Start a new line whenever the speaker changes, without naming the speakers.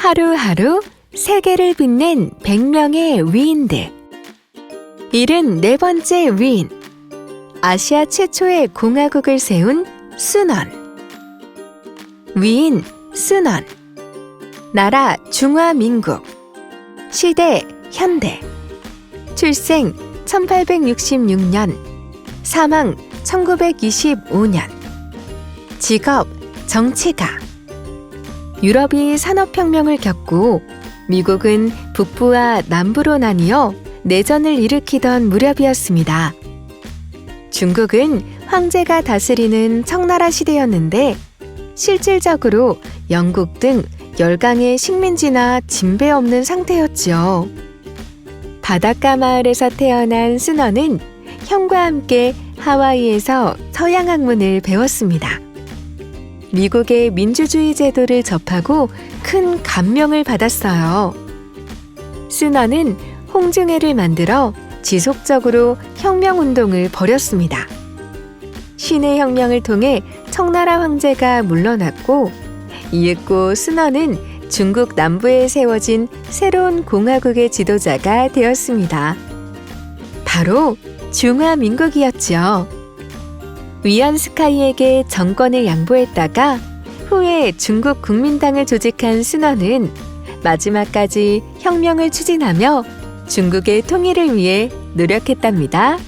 하루하루 세계를 빛낸 100명의 위인들. 74번째 위인. 아시아 최초의 공화국을 세운 순원. 위인 순원. 나라 중화민국. 시대 현대. 출생 1866년. 사망 1925년. 직업 정치가. 유럽이 산업혁명을 겪고 미국은 북부와 남부로 나뉘어 내전을 일으키던 무렵이었습니다. 중국은 황제가 다스리는 청나라 시대였는데 실질적으로 영국 등 열강의 식민지나 진배 없는 상태였지요. 바닷가 마을에서 태어난 순원은 형과 함께 하와이에서 서양 학문을 배웠습니다. 미국의 민주주의 제도를 접하고 큰 감명을 받았어요. 순원은 홍증회를 만들어 지속적으로 혁명운동을 벌였습니다. 신의 혁명을 통해 청나라 황제가 물러났고 이윽고 순원은 중국 남부에 세워진 새로운 공화국의 지도자가 되었습니다. 바로 중화민국이었죠. 위안 스카이에게 정권을 양보했다가 후에 중국 국민당을 조직한 순원은 마지막까지 혁명을 추진하며 중국의 통일을 위해 노력했답니다.